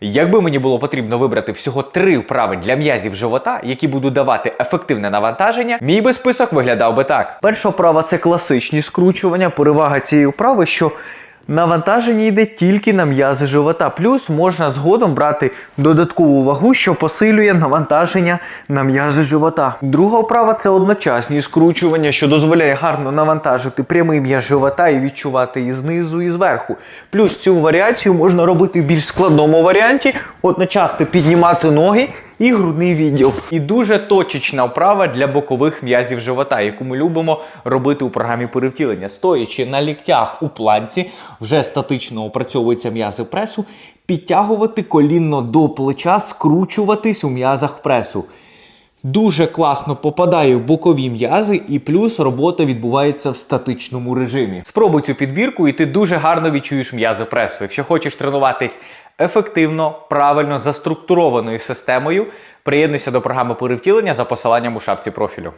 Якби мені було потрібно вибрати всього три вправи для м'язів живота, які будуть давати ефективне навантаження, мій би список виглядав би так. Перша вправа це класичні скручування. Перевага цієї вправи, що навантаження йде тільки на м'язи живота. Плюс можна згодом брати додаткову вагу, що посилює навантаження на м'язи живота. Друга вправа це одночасні скручування, що дозволяє гарно навантажити прямий м'яз живота і відчувати і знизу, і зверху. Плюс цю варіацію можна робити в більш складному варіанті, одночасно піднімати ноги і грудний відділ. І дуже точечна вправа для бокових м'язів живота, яку ми любимо робити у програмі перевтілення. Стоячи на ліктях у планці, вже статично опрацьовуються м'язи пресу, підтягувати колінно до плеча, скручуватись у м'язах пресу. Дуже класно попадає в бокові м'язи, і плюс робота відбувається в статичному режимі. Спробуй цю підбірку, і ти дуже гарно відчуєш м'язи пресу. Якщо хочеш тренуватись ефективно, правильно, заструктурованою системою, приєднуйся до програми перевтілення за посиланням у шапці профілю.